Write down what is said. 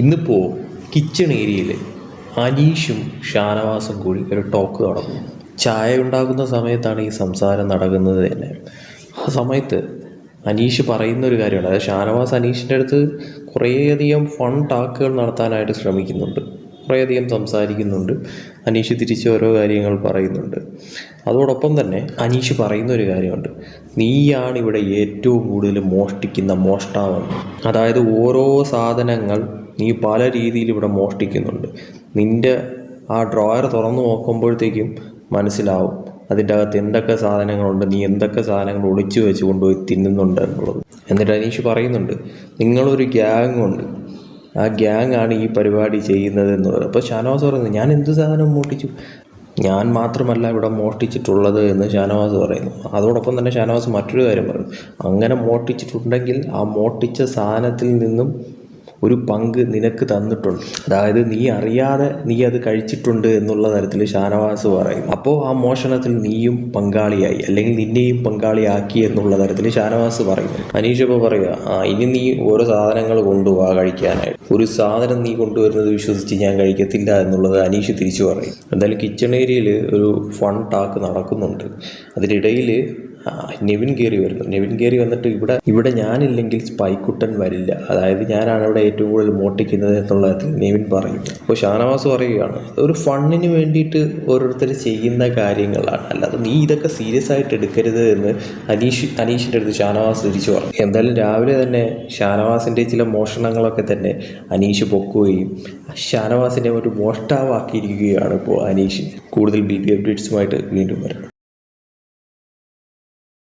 ഇന്നിപ്പോൾ കിച്ചൺ ഏരിയയിൽ അനീഷും ഷാനവാസും കൂടി ഒരു ടോക്ക് നടന്നു ചായ ഉണ്ടാക്കുന്ന സമയത്താണ് ഈ സംസാരം നടക്കുന്നത് തന്നെ. ആ സമയത്ത് അനീഷ് പറയുന്ന ഒരു കാര്യമാണ് അതായത് ഷാനവാസ് അനീഷിന്റെ അടുത്ത് കുറേയധികം ഫൺ ടാക്കുകൾ നടത്താനായിട്ട് ശ്രമിക്കുന്നുണ്ട്. കുറേയധികം സംസാരിക്കുന്നുണ്ട്. അനീഷ് തിരിച്ച് ഓരോ കാര്യങ്ങൾ പറയുന്നുണ്ട്. അതോടൊപ്പം തന്നെ അനീഷ് പറയുന്ന ഒരു കാര്യമുണ്ട്. നീയാണ് ഇവിടെ ഏറ്റവും കൂടുതൽ മോഷ്ടിക്കുന്ന മോഷ്ടാവെന്ന് അതായത് ഓരോ സാധനങ്ങൾ നീ പല രീതിയിൽ ഇവിടെ മോഷ്ടിക്കുന്നുണ്ട്. നിന്റെ ആ ഡ്രോയർ തുറന്നു നോക്കുമ്പോഴത്തേക്കും മനസ്സിലാവും അതിന്റെ അകത്ത് എന്തൊക്കെ സാധനങ്ങളുണ്ട് നീ എന്തൊക്കെ സാധനങ്ങൾ ഒളിച്ചു വെച്ച് കൊണ്ടുപോയി തിന്നുന്നുണ്ട് എന്നുള്ളത്. എന്നിട്ട് അനീഷ് പറയുന്നുണ്ട് നിങ്ങളൊരു ഗ്യാങ് ഉണ്ട് ആ ഗ്യാങ് ആണ് ഈ പരിപാടി ചെയ്യുന്നത് പറയുന്നത്. അപ്പോൾ ഷാനവാസ് പറയുന്നത് ഞാൻ എന്ത് സാധനം മോട്ടിച്ചു ഞാൻ മാത്രമല്ല ഇവിടെ മോഷ്ടിച്ചിട്ടുള്ളത് എന്ന് ഷാനവാസ് പറയുന്നു. അതോടൊപ്പം തന്നെ ഷാനവാസ് മറ്റൊരു കാര്യം പറയുന്നു. അങ്ങനെ മോഷ്ടിച്ചിട്ടുണ്ടെങ്കിൽ ആ മോഷ്ടിച്ച സാധനത്തിൽ നിന്നും ഒരു പങ്ക് നിനക്ക് തന്നിട്ടുണ്ട്. അതായത് നീ അറിയാതെ നീ അത് കഴിച്ചിട്ടുണ്ട് എന്നുള്ള തരത്തിൽ ഷാനവാസ് പറയും. അപ്പോൾ ആ മോഷണത്തിൽ നീയും പങ്കാളിയായി അല്ലെങ്കിൽ നിന്നെയും പങ്കാളിയാക്കി എന്നുള്ള തരത്തിൽ ഷാനവാസ് പറയും. അനീഷ് ഇപ്പോൾ പറയുക ആ ഇനി നീ ഓരോ സാധനങ്ങൾ കൊണ്ടുപോവാ കഴിക്കാനായിട്ട്. ഒരു സാധനം നീ കൊണ്ടുവരുന്നത് വിശ്വസിച്ച് ഞാൻ കഴിക്കത്തില്ല എന്നുള്ളത് അനീഷ് തിരിച്ചു പറയും. എന്തായാലും കിച്ചൺ ഏരിയയിൽ ഒരു ഫൺ ടാക്ക് നടക്കുന്നുണ്ട്. അതിനിടയിൽ നെവിൻ കയറി വരുന്നു. നെവിൻ കയറി വന്നിട്ട് ഇവിടെ ഇവിടെ ഞാനില്ലെങ്കിൽ സ്പൈക്കുട്ടൻ വരില്ല. അതായത് ഞാനാണ് ഇവിടെ ഏറ്റവും കൂടുതൽ മോട്ടിക്കുന്നത് എന്നുള്ളത് നെവിൻ പറയും അപ്പോൾ ഷാനവാസ് പറയുകയാണ് ഒരു ഫണ്ണിന് വേണ്ടിയിട്ട് ഓരോരുത്തർ ചെയ്യുന്ന കാര്യങ്ങളാണ്. അല്ലാതെ നീ ഇതൊക്കെ സീരിയസ് ആയിട്ട് എടുക്കരുത് എന്ന് അനീഷ് അനീഷിന്റെ അടുത്ത് ഷാനവാസ് തിരിച്ചു പറഞ്ഞു. എന്തായാലും രാവിലെ തന്നെ ഷാനവാസിന്റെ ചില മോഷണങ്ങളൊക്കെ തന്നെ അനീഷ് പൊക്കുകയും ഷാനവാസിനെ ഒരു മോഷ്ടാവാക്കിയിരിക്കുകയാണ് ഇപ്പോൾ അനീഷ്. കൂടുതൽ ബി ബി അപ്ഡേറ്റ്സുമായിട്ട് വീണ്ടും വരണം